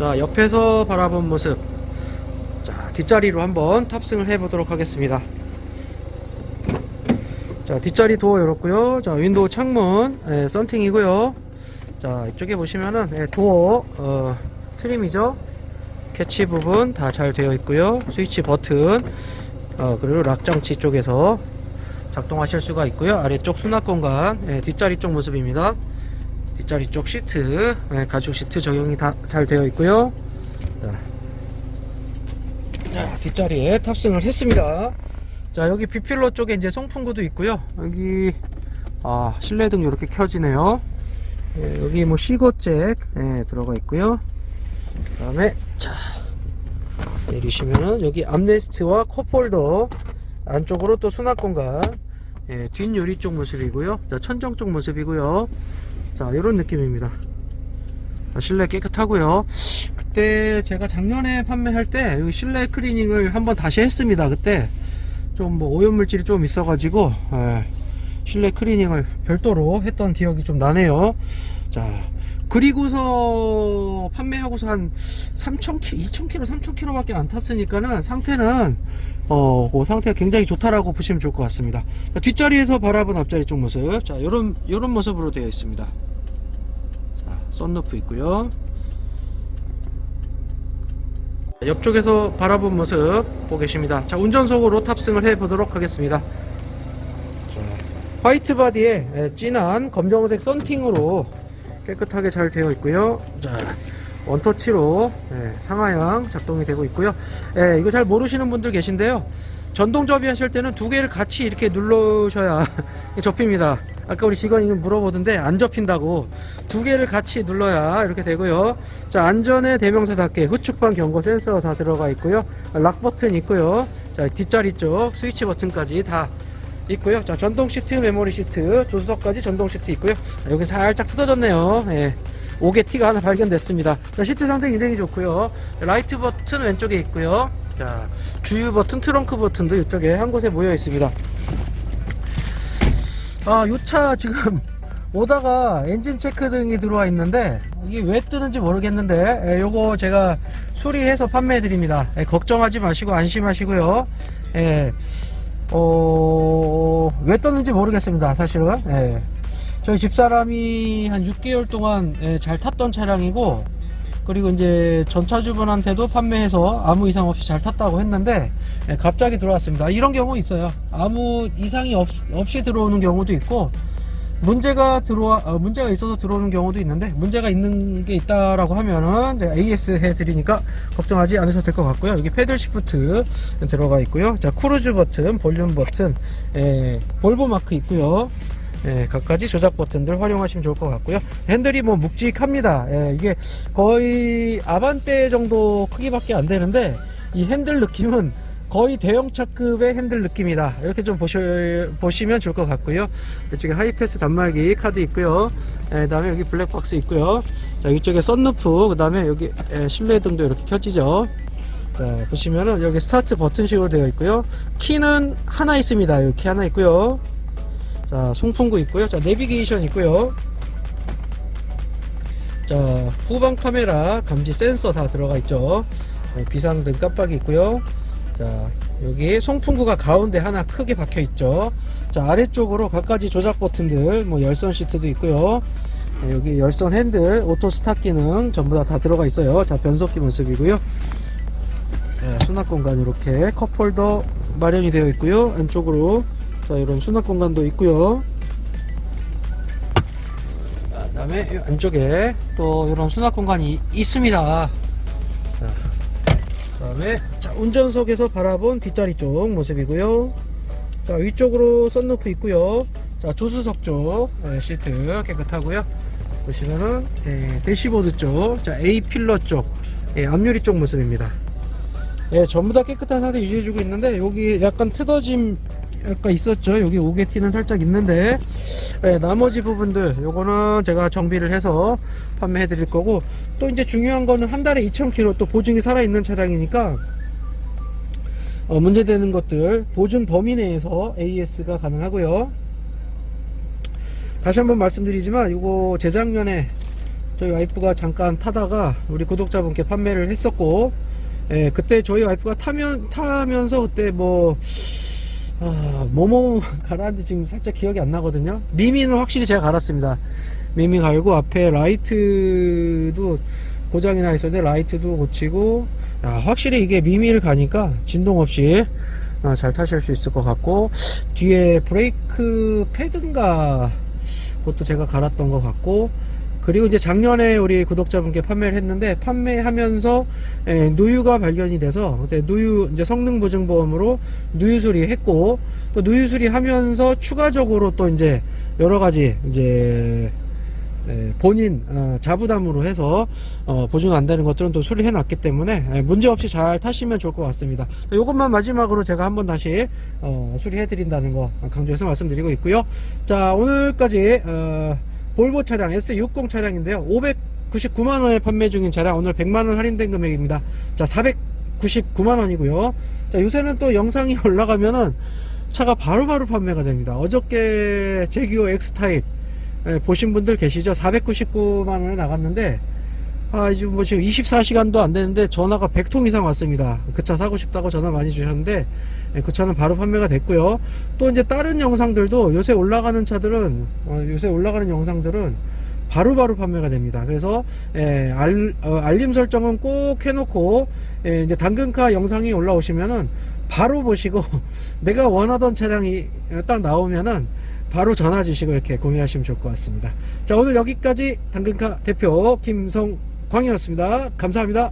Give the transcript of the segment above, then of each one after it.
자, 옆에서 바라본 모습. 자, 뒷자리로 한번 탑승을 해 보도록 하겠습니다. 자, 뒷자리 도어 열었고요. 자, 윈도우 창문, 예, 썬팅이고요. 자, 이쪽에 보시면은, 예, 도어, 어, 트림이죠. 캐치 부분 다 잘 되어 있고요. 스위치 버튼, 어, 그리고 락 장치 쪽에서 작동하실 수가 있고요. 아래쪽 수납 공간, 예, 뒷자리 쪽 모습입니다. 뒷자리 쪽 시트, 예, 가죽 시트 적용이 다 잘 되어 있고요. 자, 자, 뒷자리에 탑승을 했습니다. 자, 여기 비필러 쪽에 이제 송풍구도 있고요. 여기, 아, 실내등 이렇게 켜지네요. 예, 여기 뭐 시거잭, 예, 들어가 있고요. 그 다음에, 자, 내리시면은 여기 암레스트와 컵홀더 안쪽으로 또 수납 공간, 예, 뒷유리 쪽 모습이고요. 자, 천정 쪽 모습이고요. 자, 이런 느낌입니다. 자, 실내 깨끗하고요. 그때 제가 작년에 판매할 때 여기 실내 클리닝을 한번 다시 했습니다. 그때 좀 뭐 오염물질이 좀 있어 가지고 예, 실내 클리닝을 별도로 했던 기억이 좀 나네요. 자 그리고서 판매하고서 한 3,000km, 2,000km, 3,000km밖에 안 탔으니까는 상태는 어, 그 상태가 굉장히 좋다라고 보시면 좋을 것 같습니다. 자, 뒷자리에서 바라본 앞자리 쪽 모습, 자 이런 이런 모습으로 되어 있습니다. 자, 썬루프 있고요. 옆쪽에서 바라본 모습 보고 계십니다. 자, 운전석으로 탑승을 해 보도록 하겠습니다. 자, 화이트 바디에 예, 진한 검정색 썬팅으로 깨끗하게 잘 되어 있고요. 자, 원터치로 예, 상하향 작동이 되고 있고요. 예, 이거 잘 모르시는 분들 계신데요. 전동 접이하실 때는 두 개를 같이 이렇게 누르셔야 접힙니다. 아까 우리 직원이 물어보던데 안 접힌다고 두 개를 같이 눌러야 이렇게 되고요. 자 안전의 대명사답게 후측방 경고 센서 다 들어가 있고요. 락 버튼 있고요. 자 뒷자리 쪽 스위치 버튼까지 다 있고요. 자 전동 시트, 메모리 시트, 조수석까지 전동 시트 있고요. 자, 여기 살짝 뜯어졌네요. 예. 5개 티가 하나 발견됐습니다. 자, 시트 상태 굉장히 좋고요. 라이트 버튼 왼쪽에 있고요. 자, 주유 버튼, 트렁크 버튼도 이쪽에 한 곳에 모여 있습니다. 아, 요 차 지금 오다가 엔진 체크 등이 들어와 있는데 이게 왜 뜨는지 모르겠는데 예, 요거 제가 수리해서 판매해 드립니다. 예, 걱정하지 마시고 안심하시고요. 예, 어, 왜 떴는지 모르겠습니다. 사실은. 예. 저희 집사람이 한 6개월 동안 예, 잘 탔던 차량이고 그리고 이제 전차주분한테도 판매해서 아무 이상 없이 잘 탔다고 했는데 예, 갑자기 들어왔습니다. 이런 경우 있어요. 아무 이상이 없, 없이 들어오는 경우도 있고 문제가 들어와 어, 문제가 있어서 들어오는 경우도 있는데 문제가 있는 게 있다라고 하면은 AS 해드리니까 걱정하지 않으셔도 될 것 같고요. 여기 패들 시프트 들어가 있고요. 자 크루즈 버튼, 볼륨 버튼, 예, 볼보 마크 있고요. 예, 각가지 조작 버튼들 활용하시면 좋을 것 같고요. 핸들이 뭐 묵직합니다. 예, 이게 거의 아반떼 정도 크기밖에 안 되는데 이 핸들 느낌은 거의 대형차급의 핸들 느낌이다. 이렇게 좀 보시, 보시면 좋을 것 같고요. 이쪽에 하이패스 단말기 카드 있고요. 예, 그다음에 여기 블랙박스 있고요. 자, 이쪽에 썬루프, 그다음에 여기 예, 실내 등도 이렇게 켜지죠. 자, 보시면은 여기 스타트 버튼식으로 되어 있고요. 키는 하나 있습니다. 이렇게 하나 있고요. 자, 송풍구 있고요. 자, 내비게이션 있고요. 자, 후방 카메라 감지 센서 다 들어가 있죠. 자, 비상등 깜빡이 있고요. 자, 여기 송풍구가 가운데 하나 크게 박혀 있죠. 자, 아래쪽으로 각가지 조작 버튼들, 뭐 열선 시트도 있고요. 네, 여기 열선 핸들, 오토 스탑 기능 전부 다 다 들어가 있어요. 자, 변속기 모습이고요. 네, 수납 공간 이렇게 컵홀더 마련이 되어 있고요. 안쪽으로 자, 이런 수납 공간도 있고요. 자, 그다음에 이 안쪽에 또 이런 수납 공간이 있습니다. 자, 그다음에 자, 운전석에서 바라본 뒷자리 쪽 모습이고요. 자, 위쪽으로 썬루프 있고요. 자, 조수석 쪽 예, 시트 깨끗하고요. 보시면은 예, 대시보드 쪽, 자, A 필러 쪽, 예, 앞유리 쪽 모습입니다. 예, 전부 다 깨끗한 상태 유지해주고 있는데 여기 약간 트어짐 약간 있었죠. 여기 오게티는 살짝 있는데 예, 나머지 부분들 요거는 제가 정비를 해서 판매해 드릴 거고 또 이제 중요한 거는 한 달에 2,000km 또 보증이 살아 있는 차량이니까 어, 문제되는 것들 보증 범위 내에서 AS가 가능하고요. 다시 한번 말씀드리지만 이거 재작년에 저희 와이프가 잠깐 타다가 우리 구독자분께 판매를 했었고 예, 그때 저희 와이프가 타면 타면서 그때 뭐 아, 뭐뭐 갈았는데 지금 살짝 기억이 안 나거든요. 미미는 확실히 제가 갈았습니다. 미미 갈고 앞에 라이트도 고장이 나 있었는데 라이트도 고치고 야, 확실히 이게 미미를 가니까 진동 없이 아, 잘 타실 수 있을 것 같고 뒤에 브레이크 패드인가 그것도 제가 갈았던 것 같고 그리고 이제 작년에 우리 구독자분께 판매를 했는데 판매하면서 에, 누유가 발견이 돼서 그때 누유 이제 성능 보증 보험으로 누유 수리했고 또 누유 수리하면서 추가적으로 또 이제 여러 가지 이제 에, 본인 어, 자부담으로 해서 어, 보증 안 되는 것들은 또 수리해 놨기 때문에 에, 문제 없이 잘 타시면 좋을 것 같습니다. 이것만 마지막으로 제가 한번 다시 어, 수리해 드린다는 거 강조해서 말씀드리고 있고요. 자 오늘까지 어, 볼보 차량 S60 차량인데요. 599만원에 판매 중인 차량 오늘 100만원 할인된 금액입니다. 자 499만원이고요. 자 요새는 또 영상이 올라가면은 차가 바로바로 판매가 됩니다. 어저께 제기어 X타입 예, 보신 분들 계시죠? 499만원에 나갔는데 아, 이제 뭐 지금 24시간도 안 되는데 전화가 100통 이상 왔습니다. 그 차 사고 싶다고 전화 많이 주셨는데 예, 그 차는 바로 판매가 됐고요. 또 이제 다른 영상들도 요새 올라가는 차들은 어, 요새 올라가는 영상들은 바로 바로 판매가 됩니다. 그래서 예, 알, 어, 알림 설정은 꼭 해놓고 예, 이제 당근카 영상이 올라오시면은 바로 보시고 내가 원하던 차량이 딱 나오면은 바로 전화 주시고 이렇게 구매하시면 좋을 것 같습니다. 자 오늘 여기까지 당근카 대표 김성광이었습니다. 감사합니다.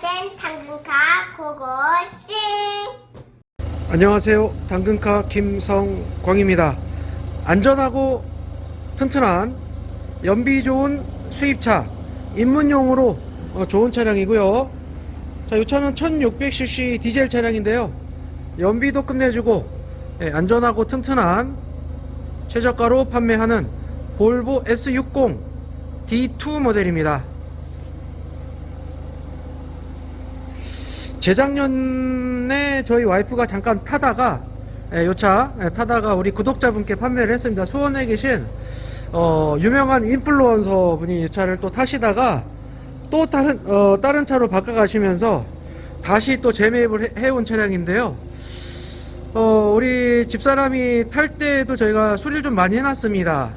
땐 당근카 고고싱 안녕하세요. 당근카 김성광입니다. 안전하고 튼튼한 연비 좋은 수입차 입문용으로 어, 좋은 차량이고요. 자, 이 차는 1600cc 디젤 차량인데요. 연비도 끝내주고 예, 안전하고 튼튼한 최저가로 판매하는 볼보 S60 D2 모델입니다. 재작년에 저희 와이프가 잠깐 타다가 예, 요차 예, 타다가 우리 구독자분께 판매를 했습니다. 수원에 계신 어, 유명한 인플루언서 분이 이 차를 또 타시다가 또 다른 어, 다른 차로 바꿔 가시면서 다시 또 재매입을 해- 해온 차량인데요. 어, 우리 집사람이 탈 때도 저희가 수리를 좀 많이 해놨습니다.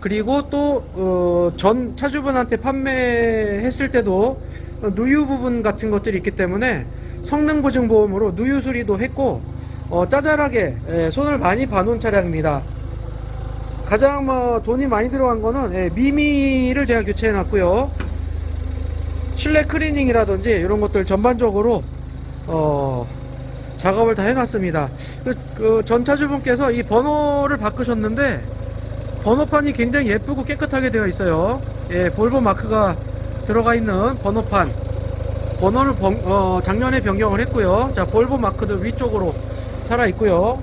그리고 또, 어, 전 차주분한테 판매했을 때도 어, 누유 부분 같은 것들이 있기 때문에 성능 보증 보험으로 누유 수리도 했고, 어, 짜잘하게 예, 손을 많이 봐놓은 차량입니다. 가장 뭐 돈이 많이 들어간 거는 예, 미미를 제가 교체해 놨고요. 실내 클리닝이라든지 이런 것들 전반적으로 어, 작업을 다 해놨습니다. 그, 그 전차주분께서 이 번호를 바꾸셨는데 번호판이 굉장히 예쁘고 깨끗하게 되어 있어요. 예, 볼보 마크가 들어가 있는 번호판. 번호를 번- 어, 작년에 변경을 했고요. 자, 볼보 마크도 위쪽으로 살아 있고요.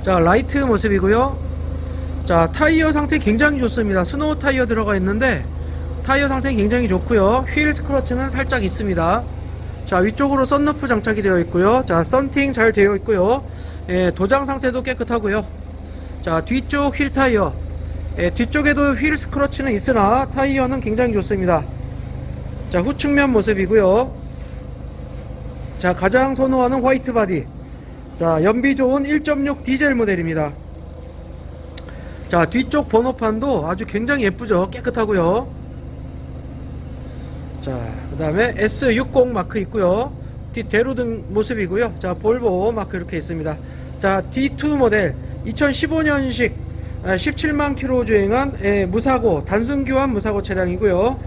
자, 라이트 모습이고요. 자, 타이어 상태 굉장히 좋습니다. 스노우 타이어 들어가 있는데 타이어 상태 굉장히 좋고요. 휠 스크러치는 살짝 있습니다. 자 위쪽으로 썬루프 장착이 되어 있고요 자 썬팅 잘 되어 있고요 예, 도장 상태도 깨끗하고요 자 뒤쪽 휠 타이어. 예, 뒤쪽에도 휠 스크러치는 있으나 타이어는 굉장히 좋습니다. 자 후측면 모습이고요. 자 가장 선호하는 화이트 바디. 자 연비 좋은 1.6 디젤 모델입니다. 자 뒤쪽 번호판도 아주 굉장히 예쁘죠? 깨끗하고요. 자, 그 다음에 S60 마크 있고요. 뒤 대로등 모습이고요. 자, 볼보 마크 이렇게 있습니다. 자, D2 모델 2015년식 17만 킬로 주행한 예, 무사고 단순 교환 무사고 차량이고요.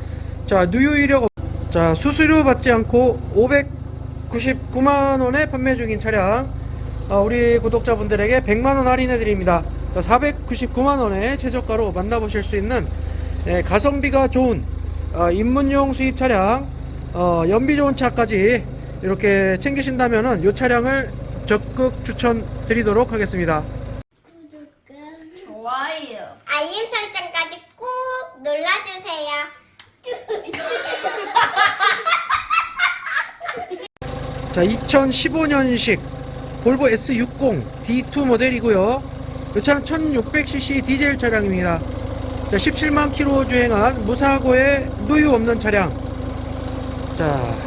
자, 누유 이력 없- 자, 수수료 받지 않고 599만 원에 판매 중인 차량. 어, 우리 구독자분들에게 100만 원 할인해 드립니다. 자, 499만 원에 최저가로 만나보실 수 있는 예, 가성비가 좋은 어, 입문용 수입 차량, 어, 연비 좋은 차까지 이렇게 챙기신다면은 이 차량을 적극 추천드리도록 하겠습니다. 좋아요. 알림 설정까지 꾹 눌러주세요 자, 2015년식 볼보 S60 D2 모델이고요. 이 차는 1600cc 디젤 차량입니다. 자, 17만 킬로 주행한 무사고의 누유 없는 차량. 자,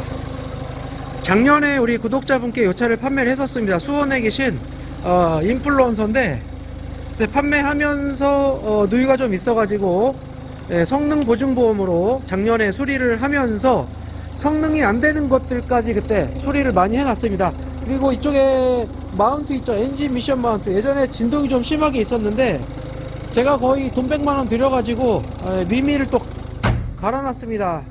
작년에 우리 구독자분께 이 차를 판매를 했었습니다. 수원에 계신 어, 인플루언서인데 네, 판매하면서 어, 누유가 좀 있어가지고 예, 성능 보증 보험으로 작년에 수리를 하면서 성능이 안 되는 것들까지 그때 수리를 많이 해놨습니다. 그리고 이쪽에 마운트 있죠. 엔진 미션 마운트. 예전에 진동이 좀 심하게 있었는데 제가 거의 돈 100만원 들여가지고 에, 미미를 또 갈아놨습니다.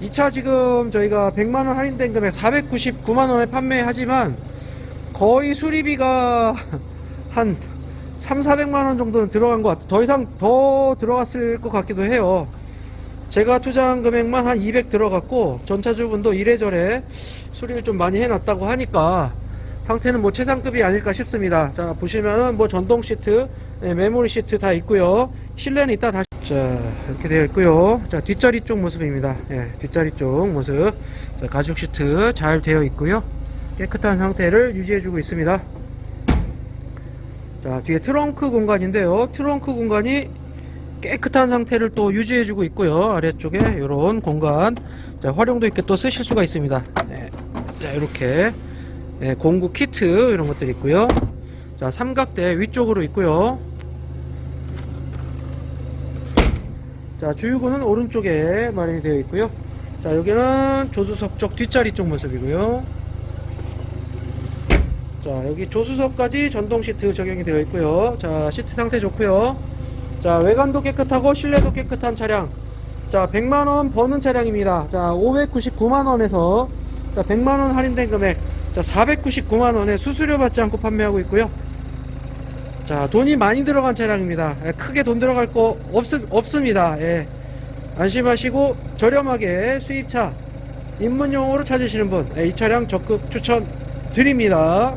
이 차 지금 저희가 100만원 할인된 금액 499만원에 판매하지만 거의 수리비가 한 3, 400만 원 정도는 들어간 것 같아요 더 이상 더 들어갔을 것 같기도 해요 제가 투자한 금액만 한 200 들어갔고 전차주분도 이래저래 수리를 좀 많이 해놨다고 하니까 상태는 뭐 최상급이 아닐까 싶습니다. 자 보시면은 뭐 전동 시트, 네, 메모리 시트 다 있고요. 실내는 이따 다시 자 이렇게 되어 있고요. 자 뒷자리 쪽 모습입니다. 예, 뒷자리 쪽 모습. 자 가죽 시트 잘 되어 있고요. 깨끗한 상태를 유지해주고 있습니다. 자 뒤에 트렁크 공간인데요. 트렁크 공간이 깨끗한 상태를 또 유지해주고 있고요. 아래쪽에 이런 공간 자, 활용도 있게 또 쓰실 수가 있습니다. 네. 자, 이렇게 네, 공구 키트 이런 것들 있고요. 자, 삼각대 위쪽으로 있고요. 자, 주유구는 오른쪽에 마련이 되어 있고요. 자, 여기는 조수석 쪽 뒷자리 쪽 모습이고요. 자, 여기 조수석까지 전동 시트 적용이 되어 있고요. 자, 시트 상태 좋고요. 자 외관도 깨끗하고 실내도 깨끗한 차량. 자 100만원 버는 차량입니다. 자 599만원에서 자 100만원 할인된 금액. 자 499만원에 수수료 받지 않고 판매하고 있고요. 자 돈이 많이 들어간 차량입니다. 예, 크게 돈 들어갈 거 없, 없습니다. 예. 안심하시고 저렴하게 수입차 입문용으로 찾으시는 분. 이 차량 적극 추천 드립니다